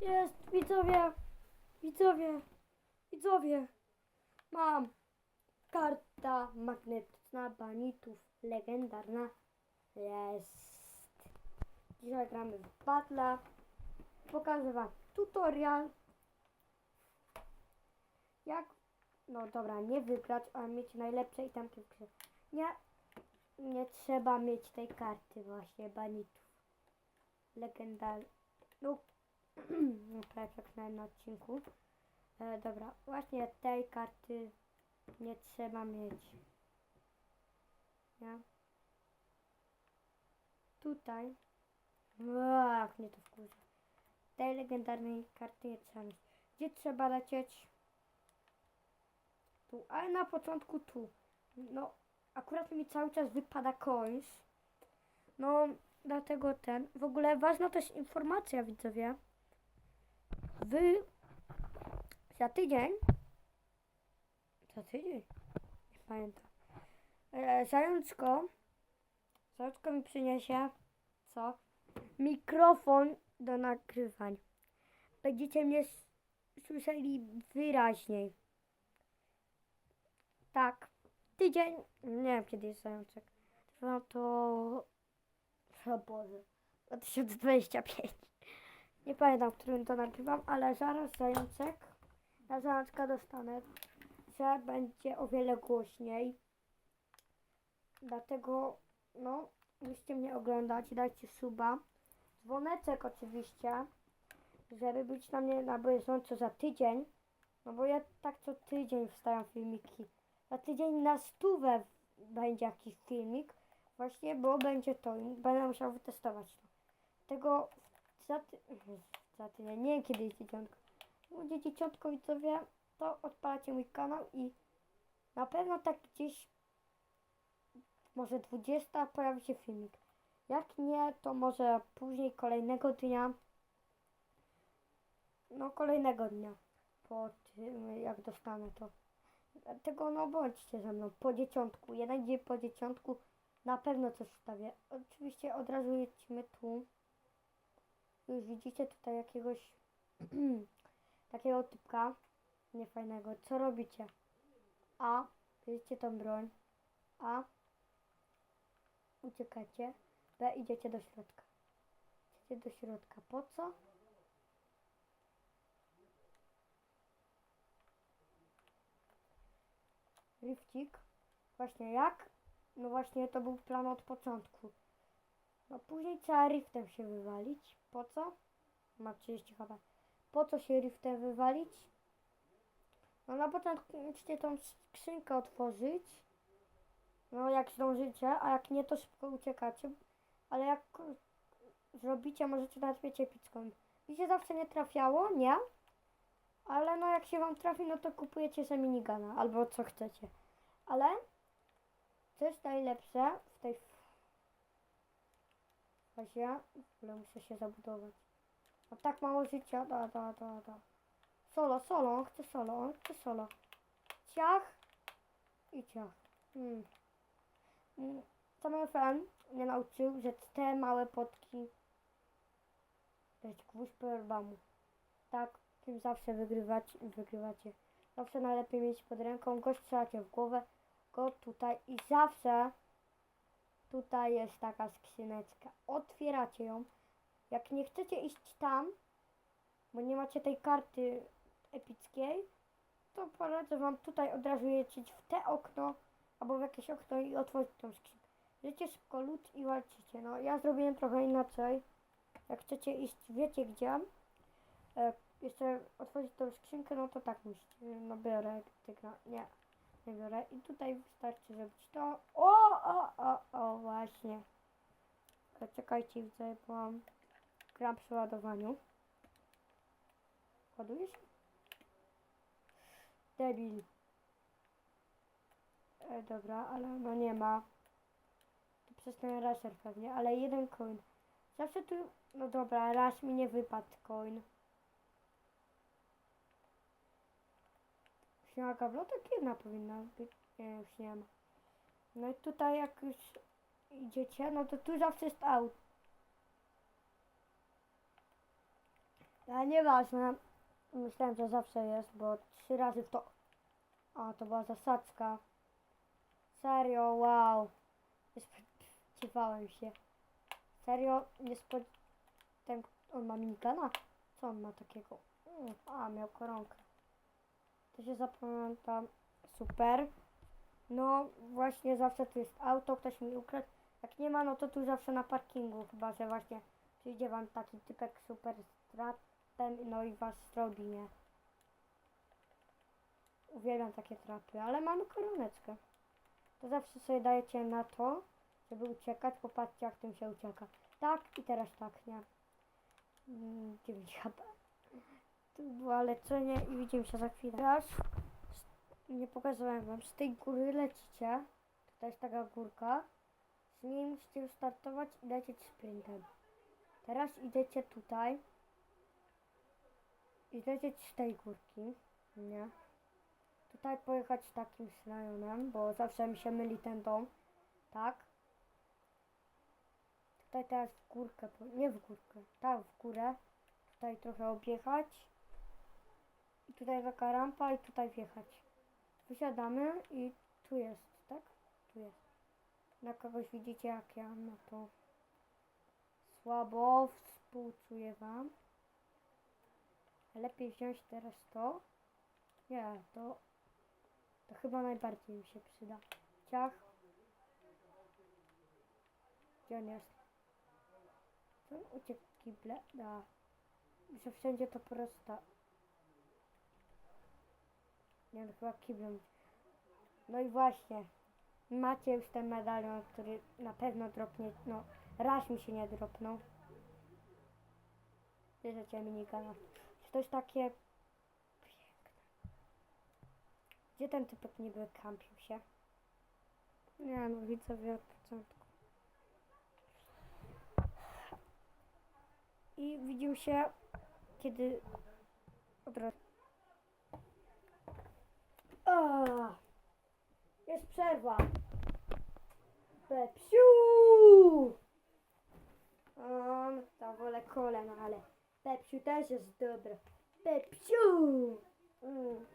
Jest, widzowie, widzowie, widzowie. Mam karta magnetyczna banitów, legendarna. Jest. Dzisiaj gramy w Battle. Pokażę wam tutorial. Jak, no dobra, nie wygrać, a mieć najlepsze itemki w grze. Nie, nie trzeba mieć tej karty właśnie banitów. Legendarny. No, no prawie przekonałem na odcinku. E, dobra, właśnie tej karty nie trzeba mieć. Nie? Tutaj. Jak mnie to wkurza. Tej legendarnej karty nie trzeba mieć. Gdzie trzeba lecieć? Tu, ale na początku tu. No, akurat mi cały czas wypada coins. No, dlatego ten. W ogóle ważna też informacja, widzowie. Wy za tydzień. Za tydzień? Nie pamiętam. E, zajączko. Mi przyniesie. Co? Mikrofon do nagrywań. Będziecie mnie słyszeli wyraźniej. Tak. Tydzień. Nie wiem kiedy jest zajączek. Trwa to. O Boże. 2025. Nie pamiętam, którym to nagrywam, ale zaraz zajączek. Na zajączka dostanę, że będzie o wiele głośniej. Dlatego, no, musicie mnie oglądać, dajcie suba. Dzwoneczek oczywiście, żeby być na mnie na bieżąco za tydzień. No bo ja tak co tydzień wstawiam filmiki. Za tydzień na stówę będzie jakiś filmik. Właśnie, bo będzie to i będę musiał wytestować to. Tego za, ty... za tydzień, nie wiem kiedy jest dzieciątko. Będzie dzieciątko widzowie, to odpalacie mój kanał i na pewno tak gdzieś może 20 pojawi się filmik. Jak nie, to może później kolejnego dnia. No kolejnego dnia. Po tym jak dostanę to. Dlatego no bądźcie ze mną po dzieciątku. Jeden dzień po dzieciątku na pewno coś wstawię. Oczywiście od razu jedźmy tu. Już widzicie tutaj jakiegoś takiego typka niefajnego. Co robicie? A. Bierzecie tą broń. A. Uciekacie. B. Idziecie do środka. Idziecie do środka. Po co? Rifcik. Właśnie jak? No właśnie to był plan od początku. No później trzeba riftem się wywalić. Po co? Ma 30 chyba. Po co się riftem wywalić? No na początku musicie tą skrzynkę otworzyć. No jak zdążycie, a jak nie to szybko uciekacie. Ale jak zrobicie, możecie nawet mieć epicką. Mi się zawsze nie trafiało, nie? Ale no jak się wam trafi, no to kupujecie sobie minigana albo co chcecie. Ale co jest najlepsze w tej fazie? W ogóle muszę się zabudować. Mam tak mało życia, da, da, da, da. Solo, solo, on chce solo, on solo. Ciach i ciach. Hmm. Hmm. Sam FM mnie nauczył, że te małe potki to jest gwóźdź po albamu. Tak, tym zawsze wygrywać, wygrywacie. Zawsze najlepiej mieć pod ręką, go strzelacie w głowę, go tutaj i zawsze tutaj jest taka skrzyneczka. Otwieracie ją. Jak nie chcecie iść tam, bo nie macie tej karty epickiej, to poradzę wam tutaj od razu lecieć w te okno, albo w jakieś okno i otworzyć tą skrzynkę. Życie szybko lód i walczycie. No ja zrobiłem trochę inaczej. Jak chcecie iść, wiecie gdzie. E, jeszcze otworzyć tą skrzynkę, no to tak musicie. No biorę tygra. Nie, nie biorę. I tutaj wystarczy zrobić to. O, o, o, o, właśnie. Czekajcie, widzę, bo gram przy ładowaniu. Ładuje się? Debil. E, dobra, ale no nie ma. To przez ten raser pewnie, ale jeden coin. Zawsze tu, no dobra, raz mi nie wypadł coin. Śniega tak jedna powinna być. Nie, już nie ma. No i tutaj jak już idziecie, no to tu zawsze jest aut. Ale nieważne. Myślałem, że zawsze jest, bo trzy razy to. A, to była zasadzka. Serio, wow. Nie spodziewałem się. Serio, nie spod... Ten, on ma minigana? Co on ma takiego? Mm, A, miał koronkę. To się zapamiętam. Super. No, właśnie zawsze tu jest auto, ktoś mi ukradł. Jak nie ma, no to tu zawsze na parkingu. Chyba, że właśnie przyjdzie wam taki typek super z trapem, no i was zrobi, nie? Uwielbiam takie trapy, ale mamy koroneczkę. To zawsze sobie dajecie na to, żeby uciekać. Popatrzcie, jak tym się ucieka. Tak i teraz tak, nie? Mm, 9 HP. To było leczenie i widzimy się za chwilę. Teraz nie pokazałem wam, z tej góry lecicie. Tutaj jest taka górka. Z niej musicie startować i lecieć sprintem. Teraz idziecie tutaj. I lecieć z tej górki. Nie. Tutaj pojechać takim slajonem, bo zawsze mi się myli ten dom. Tak. Tutaj teraz w górkę, nie w górkę, tak w górę. Tutaj trochę objechać. Tutaj taka rampa i tutaj wjechać. Wysiadamy i tu jest, tak? Tu jest. Na kogoś widzicie jak ja na to słabo współczuję wam. Lepiej wziąć teraz to. Nie, to, to chyba najbardziej mi się przyda. Ciach. Gdzie on jest? Co on uciekł kible? Da. Że wszędzie to prosta. Nie no, chyba kiblem. No i właśnie. Macie już ten medalion, który na pewno dropnie. No, raz mi się nie dropnął. Bierzecie minikana. Czy to jest takie piękne? Gdzie ten typek niby kampił się? Nie no, widzowie od początku. I widzimy się, kiedy od razu. A, jest przerwa. Pepsiu! On, to wolę kolę, no ale Pepsiu też jest dobre. Pepsiu! Mm.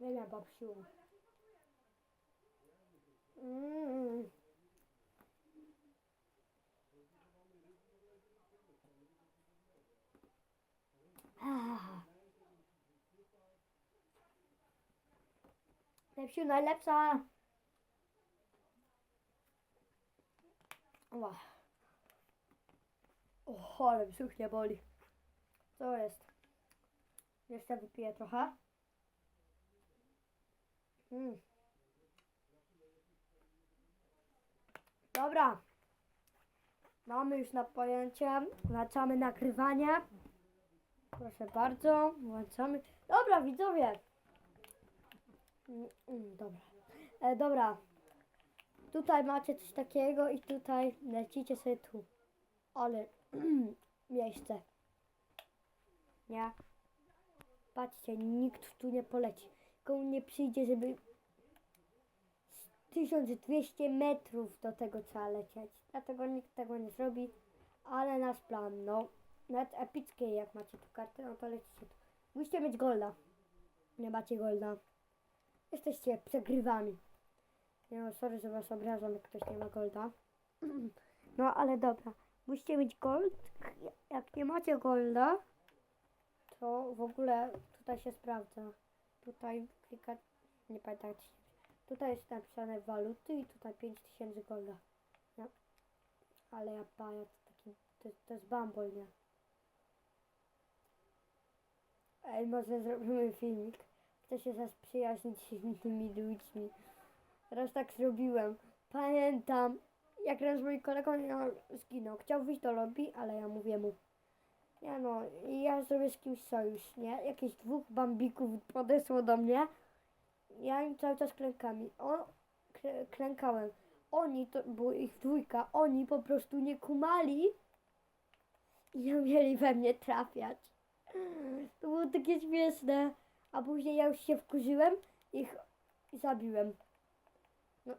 Wiele babsiu. Mm. Ah. Pepsiu najlepsza. Ła. O, ale brzuch nie boli. Co jest? Jeszcze wypiję trochę. Mm. Dobra. Mamy już na pojęcie. Włączamy nagrywanie. Proszę bardzo. Włączamy. Dobra, widzowie. Mm, mm, dobra. E, dobra. Tutaj macie coś takiego i tutaj lecicie sobie tu. Ale miejsce. Nie? Patrzcie, nikt tu nie poleci. Komu nie przyjdzie, żeby z 1200 metrów do tego trzeba lecieć. Dlatego nikt tego nie zrobi. Ale nasz plan, no. Nawet epickie, jak macie tu kartę, no to lecicie tu. Musicie mieć golda. Nie macie golda. Jesteście przegrywami. Nie no, sorry, że was obrażam, jak ktoś nie ma golda. No, ale dobra. Musicie mieć gold. Jak nie macie golda, to w ogóle tutaj się sprawdza. Tutaj klikać, nie pamiętam Tutaj jest napisane waluty i tutaj 5000 golda. No. Ale ja pajac taki, to, to jest bambol, nie? Ej, może zrobimy filmik. Chcę się zaprzyjaźnić z innymi ludźmi. Raz tak zrobiłem. Pamiętam, jak raz mój kolega zginął. Chciał wyjść do lobby, ale ja mówię mu. Nie no, ja zrobię z kimś sojusz, nie? Jakieś dwóch bambików podeszło do mnie. Ja im cały czas klękami. O, klę- klękałem. Oni, to było ich dwójka, oni po prostu nie kumali i nie mieli we mnie trafiać. To było takie śmieszne. A później ja już się wkurzyłem i zabiłem. No.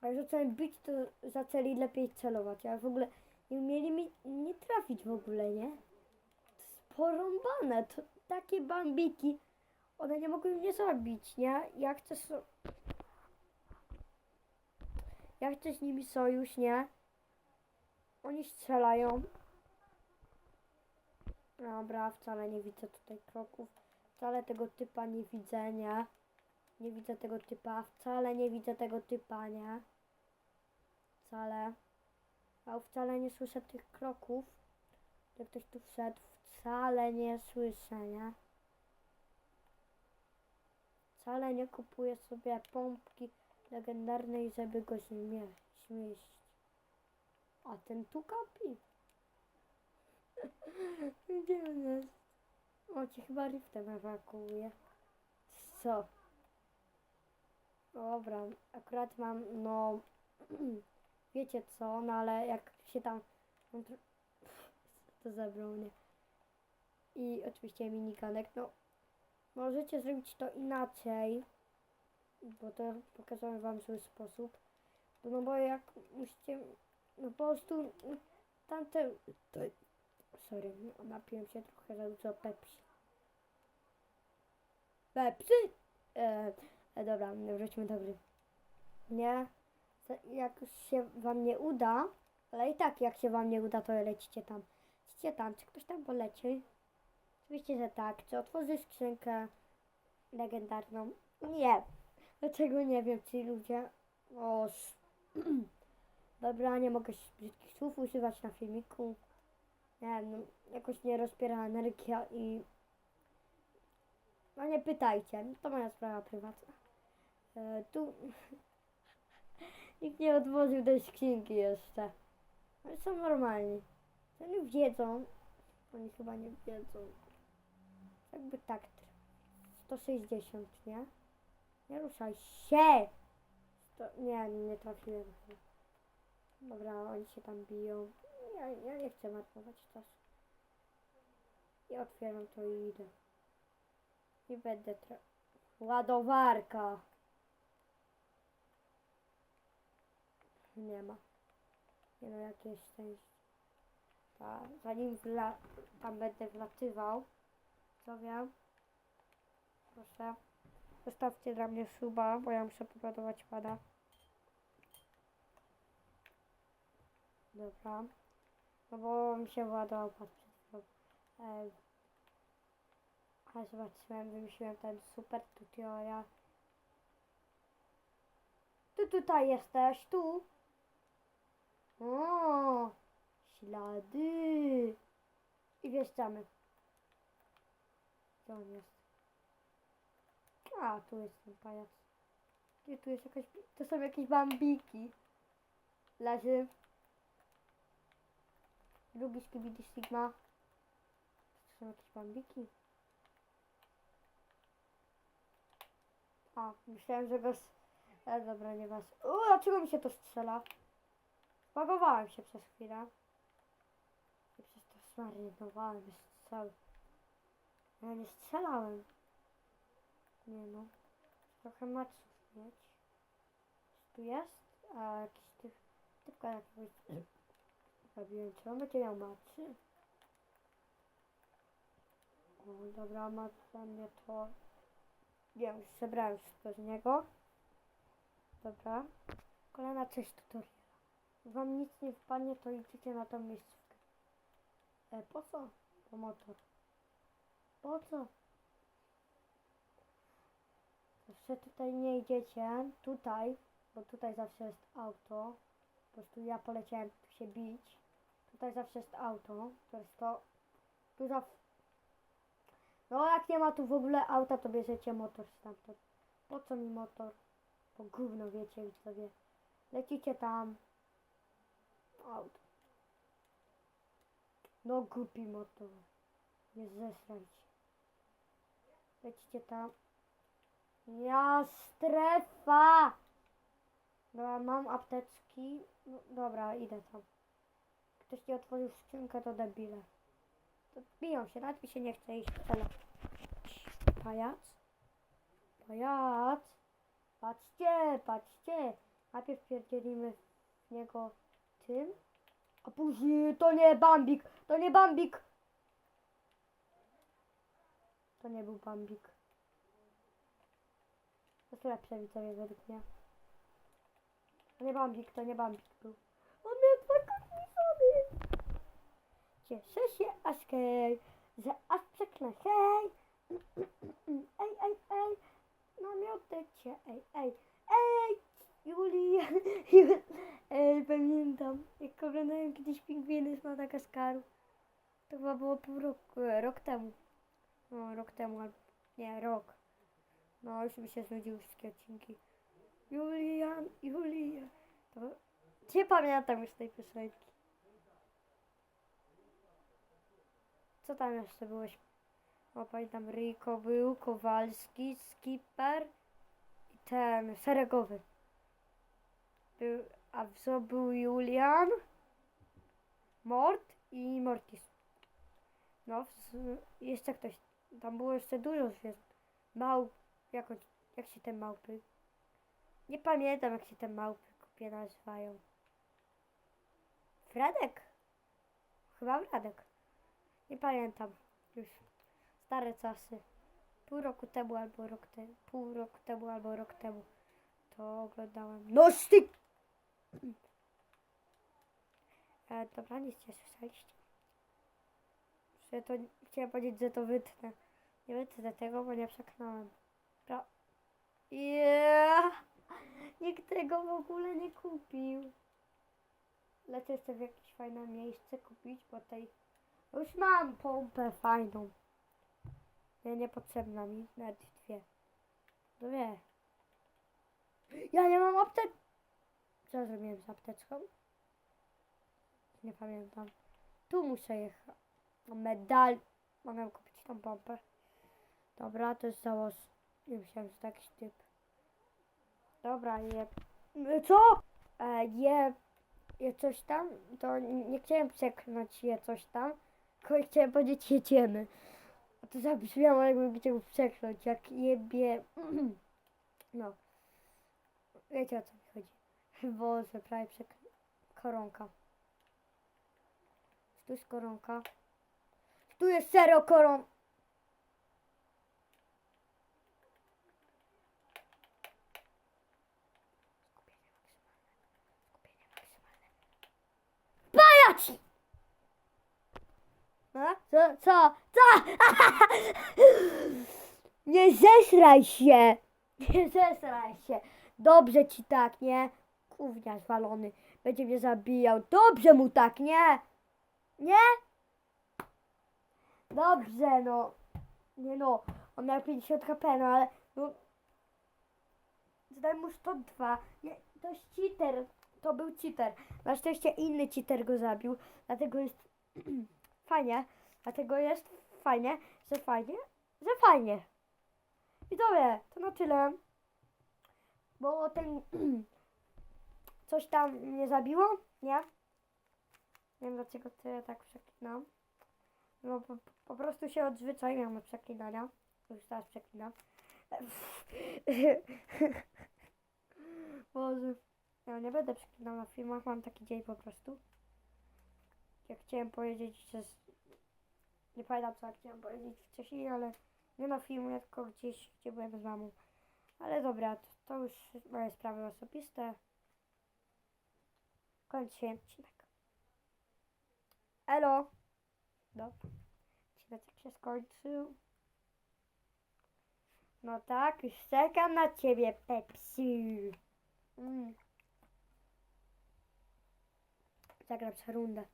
A jak zacząłem bić, to zaczęli lepiej celować. Ja w ogóle I mieli mi nie trafić w ogóle, nie? To jest porąbane. To takie bambiki. One nie mogły mnie zabić, nie? Ja chcę so... Ja chcę z nimi sojusz, nie? Oni strzelają. Dobra, wcale nie widzę tutaj kroków. Wcale tego typa nie widzę, nie? Nie widzę tego typa. Wcale nie widzę tego typa, nie? Wcale. A wcale nie słyszę tych kroków. Jak ktoś tu wszedł, wcale nie słyszę, nie? Wcale nie kupuję sobie pompki legendarnej, żeby go śmie śmieścić. A ten tu kapi. Gdzie on jest? O, ci chyba riftem ewakuuje. Co? Dobra, akurat mam, no, wiecie co, no ale jak się tam, no, to zabrał mnie. I oczywiście minikanek, no, możecie zrobić to inaczej, bo to pokazałem wam zły sposób. No bo jak musicie, no po prostu no, tamte, sorry, napiłem się trochę za dużo Pepsi. Pepsi! E, e, dobra, wróćmy do gry. Nie, jak się wam nie uda, ale i tak jak się wam nie uda, to lecicie tam. Lecicie tam, czy ktoś tam poleci? Oczywiście, że tak. Czy otworzy skrzynkę legendarną? Nie. Dlaczego nie wiem, ci ludzie... O, Dobra, nie mogę brzydkich słów używać na filmiku. Nie wiem, no, jakoś nie rozpiera energia i... No nie pytajcie, no to moja sprawa prywatna. E, tu... Nikt nie otworzył tej skrzynki jeszcze. Oni są normalni. Oni wiedzą. Oni chyba nie wiedzą. Jakby tak. 160, nie? Nie ruszaj się! Nie, nie trafiłem. Dobra, oni się tam biją. Ja, ja nie chcę marnować czasu. I otwieram to i idę. I będę tra... Ładowarka! Nie ma. Nie no, jakieś szczęście. Ta, zanim wla... tam będę wlatywał, co wiem, proszę, zostawcie dla mnie suba, bo ja muszę poładować pada. Dobra. No bo mi się władował pad przed chwilą. E, a zobaczyłem, wymyśliłem ten super tutorial. Ty tutaj jesteś, tu. O, ślady. I wjeżdżamy. Gdzie on jest? A, tu jest ten pajac. Gdzie tu jest jakaś... To są jakieś bambiki. Leży. Drugi skibidi sigma. To są jakieś bambiki. A, myślałem, że go... E, dobra, nie was. O, dlaczego mi się to strzela? Spagowałem się przez chwilę. I przez to zmarnowałem strzał. Ja nie strzelałem. Nie no. Trochę maców mieć. Tu jest? A jakiś tych... Typka jakiegoś... Zabiłem, czy on będzie miał macy? O, dobra, ma dla mnie to... Wiem, już zebrałem wszystko z niego. Dobra. Kolejna część tutoriala. Wam nic nie wpadnie, to idziecie na tą miejscówkę. E, po co? Po motor. Po co? Zawsze tutaj nie idziecie. Tutaj, bo tutaj zawsze jest auto. Po prostu ja poleciałem tu się bić. Tutaj zawsze jest auto. To jest to. Tu zawsze... No jak nie ma tu w ogóle auta, to bierzecie motor stamtąd. Po co mi motor? Po gówno wiecie sobie. Lecicie tam. Auto. No głupi motor. Nie zesrajcie. Lecicie tam. Ja strefa! Dobra, mam apteczki. No, dobra, idę tam. Ktoś nie otworzył skrzynkę, to debile. To biją się, nawet mi się nie chce iść wcale. Pajac? Pajac? Patrzcie, patrzcie. Najpierw pierdzielimy w niego tym. A później to nie Bambik, to nie Bambik. To nie był Bambik. To jest lepsze widzowie według mnie. To nie Bambik, to nie Bambik był. On miał dwa kotki sobie. Cieszę się, Askej, że aż przeklę, hej. Ej, ej, ej, na miotecie, ej, ej, ej, Julia, Ju- ej, pamiętam, jak oglądałem kiedyś pingwiny z Madagaskaru. To chyba było pół roku, e, rok temu. No, rok temu, nie, rok. No, już mi się znudziły wszystkie odcinki. Julian, Julia, to, nie pamiętam już tej piosenki. Co tam jeszcze byłeś? O, pamiętam, Riko był, Kowalski, Skipper i ten, Szeregowy. Był, a co był Julian, Mort i Mortis. No, jeszcze ktoś, tam było jeszcze dużo zwierząt. Małp, jak się te małpy? Nie pamiętam, jak się te małpy kupie nazywają. Fredek? Chyba Fredek. Nie pamiętam już. Stare czasy. Pół roku temu albo rok temu. Pół roku temu albo rok temu. To oglądałem. No styk! E, dobra, nic nie słyszeliście. Że to, chciałem powiedzieć, że to wytnę. Nie wytnę tego, bo nie przekonałem. Pro... Yeah! Nikt tego w ogóle nie kupił. Lecę jeszcze w jakieś fajne miejsce kupić, bo tej... Już mam pompę fajną. Nie, niepotrzebna mi, nawet dwie. Dwie. Ja nie mam aptek. Co zrobiłem z apteczką? Nie pamiętam. Tu muszę jechać. Medal. Mogę kupić tą pompę. Dobra, to jest założ. Nie myślałem, że to jakiś typ. Dobra, je... Co? E, je... Je coś tam? To nie nie chciałem przeklnąć je coś tam. Tylko chciałem powiedzieć jedziemy. A to zabrzmiało jakbym chciał przekląć. Jak jebie... No. Wiecie o co mi chodzi. Boże, prawie przek... Koronka. Tu jest koronka. Tu jest serio koron... A? Co? Co? Co? Nie zesraj się! Nie zesraj się! Dobrze ci tak, nie? Gównia zwalony. Będzie mnie zabijał. Dobrze mu tak, nie? Nie? Dobrze, no. Nie no. On miał 50 HP, no ale... No, Zadaj mu 102. Nie, to jest cheater. To był cheater. Na szczęście inny cheater go zabił. Dlatego jest fajnie. Dlatego jest fajnie, że fajnie, że fajnie. Dobrze, to na tyle. Bo ten coś tam mnie zabiło, nie? Nie wiem dlaczego ja tak przeklinam. No po, po prostu się odzwyczaiłem od przeklinania. Już teraz przeklinam. Boże. Ja nie będę przeklinał na filmach, mam taki dzień po prostu. Jak chciałem powiedzieć, że... Nie pamiętam co chciałem powiedzieć wcześniej, ale nie na filmie, tylko gdzieś, gdzie byłem z mamą. Ale dobra, to, to już moje sprawy osobiste. Kończę odcinek. Elo! Dobra. Odcinek się skończył. No tak, już czekam na ciebie, Pepsi. Mm. Zagram rundę.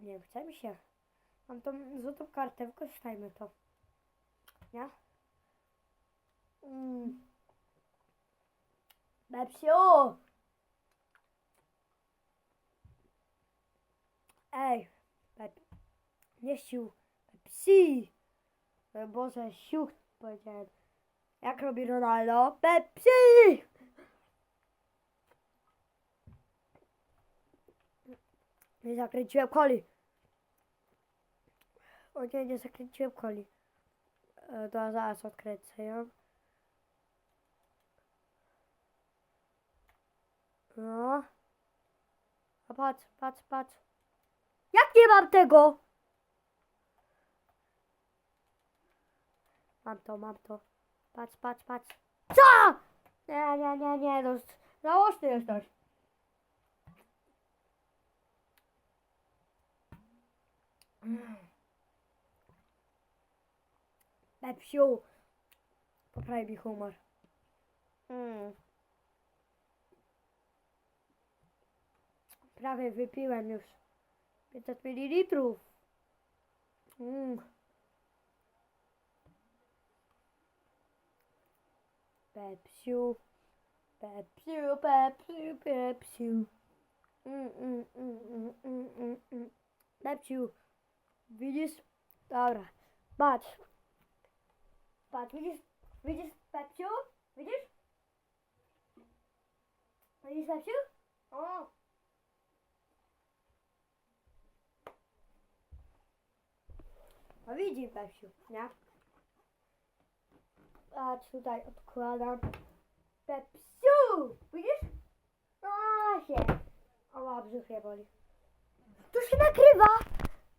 Nie wiem, chce mi się. Mam tą złotą kartę, wykorzystajmy to. Nie? Mm. Pepsiu! Ej, Pep. Nie sił. Pepsi! Boże, sił powiedziałem. Jak robi Ronaldo? Pepsi! Nie zakręciłem koli. O nie, nie zakręciłem koli. E, to zaraz odkręcę ją. No. A patrz, patrz, patrz. Jak nie mam tego? Mam to, mam to. Patrz, patrz, patrz. Co? Nie, nie, nie, nie, no. Żałosny jesteś. Pepsiu. Poprawi mi humor. Mm. Prawie wypiłem już 500 ml. Mm. Pepsiu, Pepsiu, Pepsiu, Pepsiu. Mm, mm, mm, mm, mm, mm, mm. Pepsiu, widzisz? Dobra, patrz. Patrz, widzisz? Widzisz Pepsiu? Widzisz? Widzisz Pepsiu? O! A tutaj odkładam. Pepsiu! Widzisz? No się. O, brzuch mnie boli. To się nagrywa!